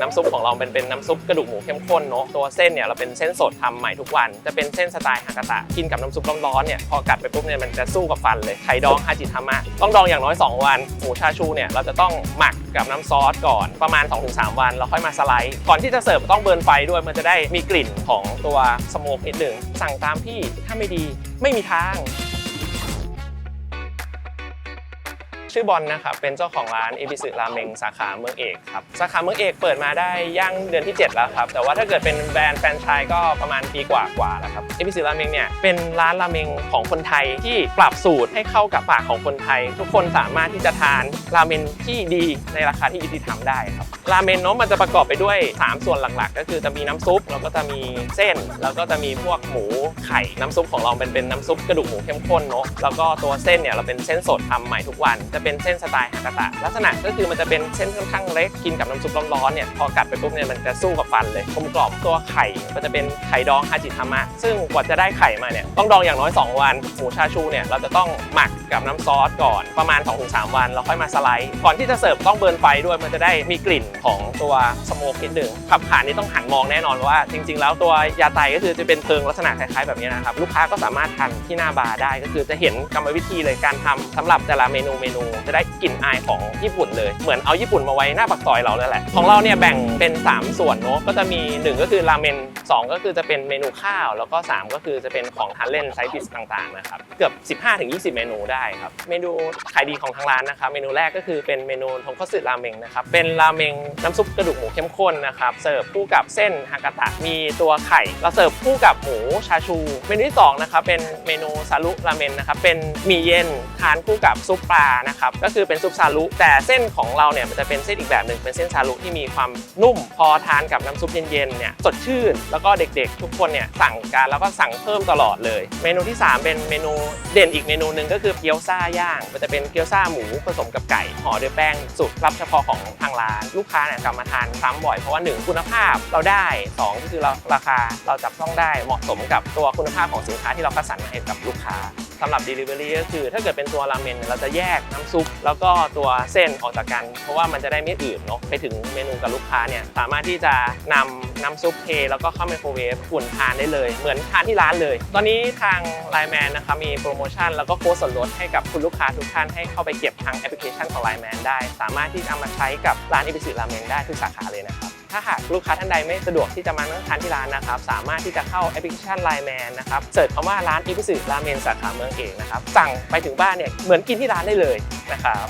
น้ำซุปของเราเป็นเป็นน้ำซุปกระดูกหมูเข้มข้นเนาะตัวเส้นเนี่ยเราเป็นเส้นสดทำใหม่ทุกวัน จะเป็นเส้นสไตล์ฮากาตะกินกับน้ำซุปร้อนๆเนี่ยพอกัดไปปุ๊บเนี่ยมันจะสู้กับฟันเลยไข่ดองฮาจิทามะต้องดองอย่างน้อย 2 วันหมูชาชูเนี่ยเราจะต้องหมักกับน้ำซอสก่อนประมาณ 2-3 วันแล้วค่อยมาสไลด์ก่อนที่จะเสิร์ฟต้องเบิร์นไฟด้วยมันจะได้มีกลิ่นของตัวสโมกนิดหนึ่งสั่งตามพี่ถ้าไม่ดีไม่มีทาง ชื่อบอลนะครับ เป็นเจ้าของร้านเอบิสึราเมงสาขาเมืองเอกครับ สาขาเมืองเอกเปิดมาได้ย่างเดือนที่ 7 แล้วครับ แต่ว่าถ้าเกิดเป็นแบรนด์แฟรนไชส์ก็ประมาณปีกว่าๆแล้วครับเอบิสึราเมงเนี่ยเป็นร้านราเมงของคนไทยที่ปรับสูตรให้เข้ากับปากของคนไทย ทุกคนสามารถที่จะทานราเมงที่ดีในราคาที่ยุติธรรมได้ครับราเมงเนาะมันจะประกอบไปด้วย 3 ส่วนหลักๆ ก็คือจะมีน้ำซุปแล้วก็จะมีเส้น แล้วก็จะมีพวกหมูไข่น้ำซุปของเราเป็นเป็นน้ำซุปกระดูกหมูเข้มข้นเนาะแล้วก็ตัวเส้นเนี่ยเราเป็นเส้นสดทำใหม่ทุกวันจะเป็นเส้นสไตล์ฮากาตะลักษณะก็คือมันจะเป็นเส้นค่อนข้างเล็กกินกับน้ำซุปร้อนๆเนี่ยพอกัดไปปุ๊บเนี่ยมันจะสู้กับฟันเลยกลมกล่อมตัวไข่ก็จะเป็นไข่ดองฮาจิทามะซึ่งกว่าจะได้ไข่มาเนี่ยต้องดองอย่างน้อย 2 วันหมูชาชูเนี่ยเราจะต้องหมักกับน้ำซอสก่อนประมาณ 2-3 วันแล้วค่อยมาสไลด์ก่อนที่จะเสิร์ฟต้องเบิร์นไฟด้วยมันจะได้มีกลิ่นของตัวสโมกนิดหนึ่งขับผ่านนี่ต้องหันมองแน่นอนว่า จริง ๆ แล้วตัวยาไตก็คือจะเป็นเพลิงลักษณะคล้ายๆแบบนี้นะครับลูกค้าก็สามารถทานที่หน้าบาร์ได้ก็คือจะเห็นกรรมวิธีเลยการทำสำหรับแต่ละเมนูเมนูจะได้กลิ่นอายของญี่ปุ่นเลย เหมือนเอาญี่ปุ่นมาไว้หน้าปากซอยเราเลยแหละ ของเราเนี่ยแบ่งเป็น 3 ส่วนเนาะ ก็จะมี 1 ก็คือราเมน2 ก็คือจะเป็นเมนูข้าว แล้วก็ 3 ก็คือจะเป็นของทานเล่นไซส์ดิสต่างๆนะครับ เกือบ 15-20 เมนูได้ครับ เมนูขายดีของทางร้านนะครับ เมนูแรกก็คือเป็นเมนูทงคัตสึราเมงนะครับ เป็นราเมงน้ำซุปกระดูกหมูเข้มข้นนะครับ เสิร์ฟคู่กับเส้นฮากาตะ มีตัวไข่เราเสิร์ฟคู่กับหมูชาชู เมนูที่สองนะครับ เป็นเมนูซาลุราเมนนะครับ เป็นมีเย็นทานคู่กับซุปปลานะครับก็คือเป็นซุปซาลุแต่เส้นของเราเนี่ยมันจะเป็นเส้นอีกแบบหนึ่งเป็นเส้นซาลุที่มีความนุ่มพอทานกับน้ำซุปเย็นๆเนี่ยสดชื่น แล้วก็เด็กๆ ทุกคนเนี่ยสั่งกันแล้วก็สั่งเพิ่มตลอดเลย เมนูที่ 3 เป็นเมนูเด่นอีกเมนูหนึ่งก็คือเกี๊ยวซ่าย่าง มันจะเป็นเกี๊ยวซ่าหมูผสมกับไก่ห่อด้วยแป้งสูตรลับเฉพาะของทางร้านลูกค้าเนี่ยกลับมาทานซ้ำบ่อยเพราะว่าหนึ่งคุณภาพเราได้สองก็คือเราราคาเราจับต้องได้เหมาะสมกับตัวคุณภาพของสินค้าที่เราคัดสรรมาให้กับลูกค้า สำหรับ Delivery ก็คือ ถ้าเกิดเป็นตัวราเมนเราจะแยกน้ำซุป แล้วก็ตัวเส้นออกจากกัน เพราะว่ามันจะได้ไม่อืดเนาะไปถึงเมนูกับลูกค้าเนี่ยสามารถที่จะนำน้ำซุปเทแล้วก็เข้าไมโครเวฟอุ่นทานได้เลย เหมือนทานที่ร้านเลย ตอนนี้ทางไลแมนนะคะมีโปรโมชั่นแล้วก็โค้ดส่วนลดให้กับคุณลูกค้าทุกท่านให้เข้าไปเก็บทางแอปพลิเคชันของไลแมนได้ สามารถที่จะมาใช้กับร้านอิบิสึราเมงได้ทุกสาขาเลยนะครับ ถ้าหากลูกค้าท่านใดไม่สะดวกที่จะมานั่งทานที่ร้านนะครับ สามารถที่จะเข้าแอปพลิเคชัน Line Man นะครับเสิร์ชคำว่าร้านอิบิสึราเมนสาขาเมืองเอกนะครับสั่งไปถึงบ้านเนี่ยเหมือนกินที่ร้านได้เลยนะครับ